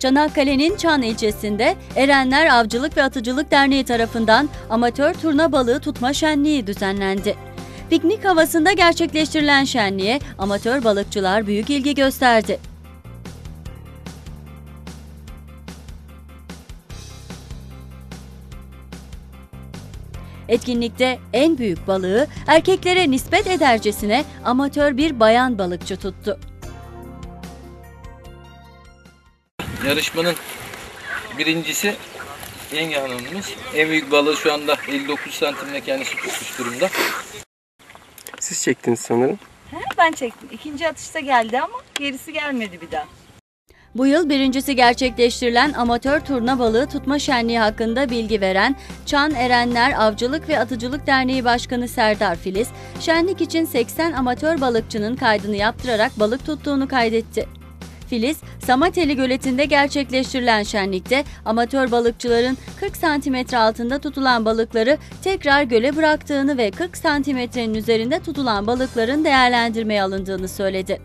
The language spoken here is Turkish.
Çanakkale'nin Çan ilçesinde Erenler Avcılık ve Atıcılık Derneği tarafından amatör turna balığı tutma şenliği düzenlendi. Piknik havasında gerçekleştirilen şenliğe amatör balıkçılar büyük ilgi gösterdi. Etkinlikte en büyük balığı erkeklere nispet edercesine amatör bir bayan balıkçı tuttu. Yarışmanın birincisi yenge hanımımız. En büyük balığı şu anda 59 santimle kendisi tutmuş durumda. Siz çektiniz sanırım. Ben çektim. İkinci atışta geldi ama gerisi gelmedi bir daha. Bu yıl birincisi gerçekleştirilen amatör turna balığı tutma şenliği hakkında bilgi veren Çan Erenler Avcılık ve Atıcılık Derneği Başkanı Serdar Filiz, şenlik için 80 amatör balıkçının kaydını yaptırarak balık tuttuğunu kaydetti. Filiz, Samateli Göleti'nde gerçekleştirilen şenlikte amatör balıkçıların 40 santimetre altında tutulan balıkları tekrar göle bıraktığını ve 40 santimetrenin üzerinde tutulan balıkların değerlendirmeye alındığını söyledi.